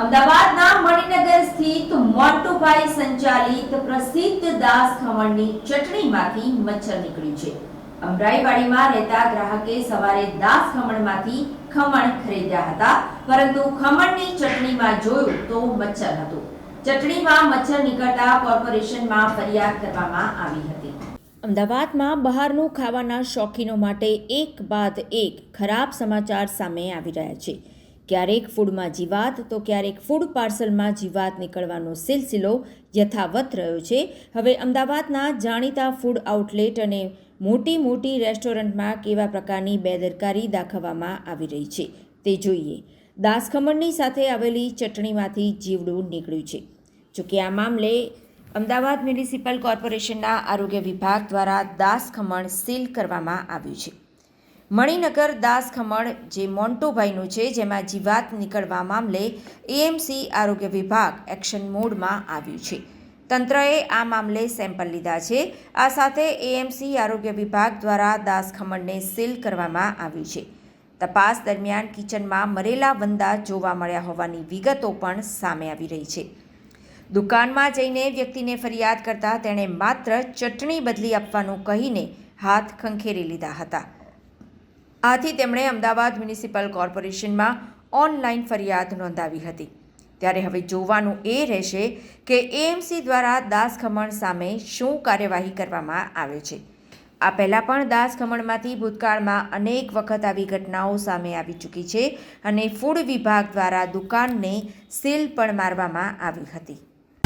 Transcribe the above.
અમદાવાદના મણિનગર સ્થિત મોન્ટુભાઈ સંચાલિત પ્રસિદ્ધ દાસ ખમણની ચટણીમાંથી મચ્છર નીકળ્યું છે. અમરાઈવાડીમાં રહેતા ગ્રાહકે સવારે દાસ ખમણમાંથી ખમણ ખરીદ્યા હતા, પરંતુ ખમણની ચટણીમાં જોયું તો મચ્છર હતું. ચટણીમાં મચ્છર નીકળતા કોર્પોરેશનમાં ફરિયાદ કરવામાં આવી હતી. અમદાવાદમાં બહારનું ખાવાના શોખીનો માટે એક બાદ એક ખરાબ સમાચાર સામે આવી રહ્યા છે. ક્યારેક ફૂડમાં જીવાત, તો ક્યારેક ફૂડ પાર્સલમાં જીવાત નીકળવાનો સિલસિલો યથાવત રહ્યો છે. હવે અમદાવાદના જાણીતા ફૂડ આઉટલેટ અને મોટી મોટી રેસ્ટોરન્ટમાં કેવા પ્રકારની બેદરકારી દાખવવામાં આવી રહી છે તે જોઈએ. દાસખમણની સાથે આવેલી ચટણીમાંથી જીવડું નીકળ્યું છે. જોકે આ મામલે અમદાવાદ મ્યુનિસિપલ કોર્પોરેશનના આરોગ્ય વિભાગ દ્વારા દાસ ખમણ સીલ કરવામાં આવ્યું છે. મણિનગર દાસ ખમણ જે મોન્ટોભાઈનું છે, જેમાં જીવાત નીકળવા મામલે એએમસી આરોગ્ય વિભાગ એક્શન મોડમાં આવ્યું છે. તંત્રએ આ મામલે સેમ્પલ લીધા છે. આ સાથે એએમસી આરોગ્ય વિભાગ દ્વારા દાસ ખમણને સીલ કરવામાં આવ્યું છે. તપાસ દરમિયાન કિચનમાં મરેલા વંદા જોવા મળ્યા હોવાની વિગતો પણ સામે આવી રહી છે. દુકાનમાં જઈને વ્યક્તિને ફરિયાદ કરતાં તેણે માત્ર ચટણી બદલી આપવાનું કહીને હાથ ખંખેરી લીધા હતા. આથી તેમણે અમદાવાદ મ્યુનિસિપલ કોર્પોરેશનમાં ઓનલાઈન ફરિયાદ નોંધાવી હતી. ત્યારે હવે જોવાનું એ રહેશે કે એએમસી દ્વારા દાસ ખમણ સામે શું કાર્યવાહી કરવામાં આવે છે. આ પહેલાં પણ દાસ ખમણમાંથી ભૂતકાળમાં અનેક વખત આવી ઘટનાઓ સામે આવી ચૂકી છે અને ફૂડ વિભાગ દ્વારા દુકાનને સીલ પણ મારવામાં આવી હતી.